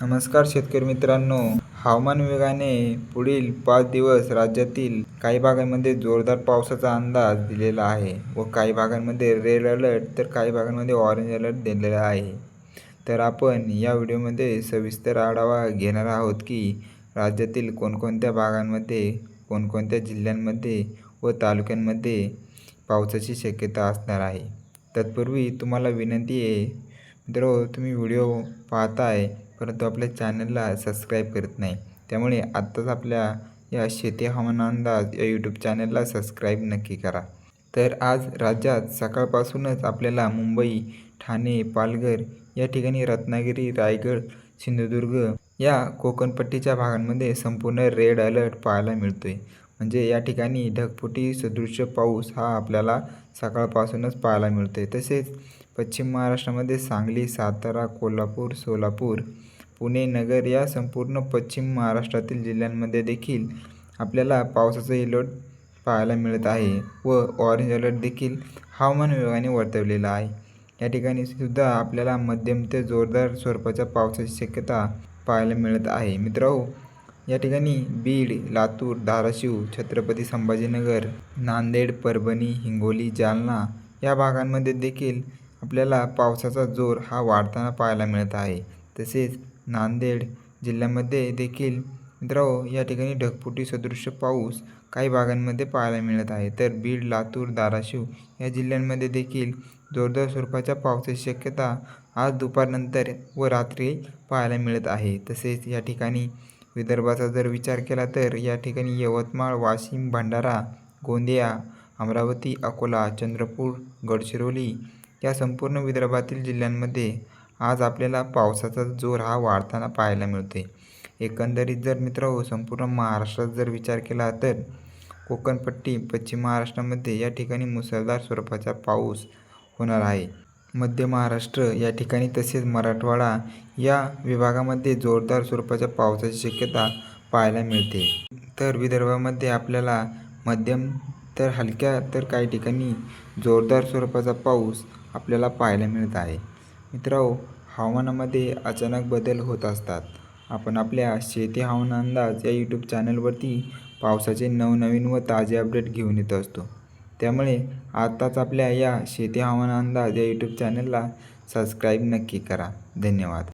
नमस्कार शेतकरी मित्रांनो. हवामान विभागाने पुढील पाच दिवस राज्यातील काही भागांमध्ये जोरदार पावसाचा अंदाज दिलेला आहे व काही भागांमध्ये रेड अलर्ट तर काही भागांमध्ये ऑरेंज अलर्ट दिलेला आहे. तर आपण या व्हिडिओमध्ये सविस्तर आढावा घेणार आहोत की राज्यातील कोणकोणत्या भागांमध्ये कोणकोणत्या जिल्ह्यांमध्ये व तालुक्यांमध्ये पावसाची शक्यता असणार आहे. तत्पूर्वी तुम्हाला विनंती आहे मित्र तुम्ही व्हिडिओ पाहताय परंतु आपल्या चॅनलला सबस्क्राईब करत नाही. त्यामुळे आत्ताच आपल्या या शेती हवामान अंदाज या यूट्यूब चॅनलला सबस्क्राईब नक्की करा. तर आज राज्यात सकाळपासूनच आपल्याला मुंबई ठाणे पालघर या ठिकाणी रत्नागिरी रायगड सिंधुदुर्ग या कोकणपट्टीच्या भागांमध्ये संपूर्ण रेड अलर्ट पाहायला मिळतो आहे म्हणजे या ठिकाणी ढगफुटी सदृश्य पाऊस हा आपल्याला सकाळपासूनच पाहायला मिळतो आहे तसेच पश्चिम महाराष्ट्रामध्ये सांगली सातारा कोल्हापूर सोलापूर पुणे नगर या संपूर्ण पश्चिम महाराष्ट्रातील जिल्ह्यांमध्ये देखील आपल्याला पावसाचं अलर्ट पाहायला मिळत आहे व ऑरेंज अलर्ट देखील हवामान विभागाने वर्तवलेला आहे. या ठिकाणी सुद्धा आपल्याला मध्यम ते जोरदार स्वरूपाच्या पावसाची शक्यता पाहायला मिळत आहे. मित्रांनो या ठिकाणी बीड लातूर धाराशिव छत्रपती संभाजीनगर नांदेड परभणी हिंगोली जालना या भागांमध्ये देखील आपल्याला पावसाचा जोर हा वाढताना पाहायला मिळत आहे. तसेच नांदेड जिल्ह्यामध्ये देखील मित्रांनो या ठिकाणी ढगफुटी सदृश्य पाऊस काही भागांमध्ये पाहायला मिळत आहे. तर बीड लातूर धाराशिव या जिल्ह्यांमध्ये देखील जोरदार स्वरूपाच्या पावसाची शक्यता आज दुपारनंतर व रात्री पाहायला मिळत आहे. तसेच या ठिकाणी विदर्भाचा जर विचार केला तर या ठिकाणी यवतमाळ वाशिम भंडारा गोंदिया अमरावती अकोला चंद्रपूर गडचिरोली या संपूर्ण विदर्भातील जिल्ह्यांमध्ये आज आपल्याला पावसाचा जोर हा वाढताना पाहायला मिळते एकंदरीत जर मित्र हो, संपूर्ण महाराष्ट्रात जर विचार केला तर कोकणपट्टी पश्चिम महाराष्ट्रामध्ये या ठिकाणी मुसळधार स्वरूपाचा पाऊस होणार आहे. मध्य महाराष्ट्र या ठिकाणी तसेच मराठवाडा या विभागामध्ये जोरदार स्वरूपाच्या पावसाची शक्यता पाहायला मिळते. तर विदर्भामध्ये आपल्याला मध्यम तर हलक्या तर काही ठिकाणी जोरदार स्वरूपाचा पाऊस आपल्याला पाहायला मिळत आहे. मित्रांनो हवामानामध्ये अचानक बदल होत असतात. आपण आपल्या शेती हवामान अंदाज या यूट्यूब चॅनलवरती पावसाचे नवनवीन व ताजे अपडेट घेऊन येत असतो. त्यामुळे आत्ताच आपल्या या शेती हवामान अंदाज या यूट्यूब चॅनलला सबस्क्राईब नक्की करा. धन्यवाद.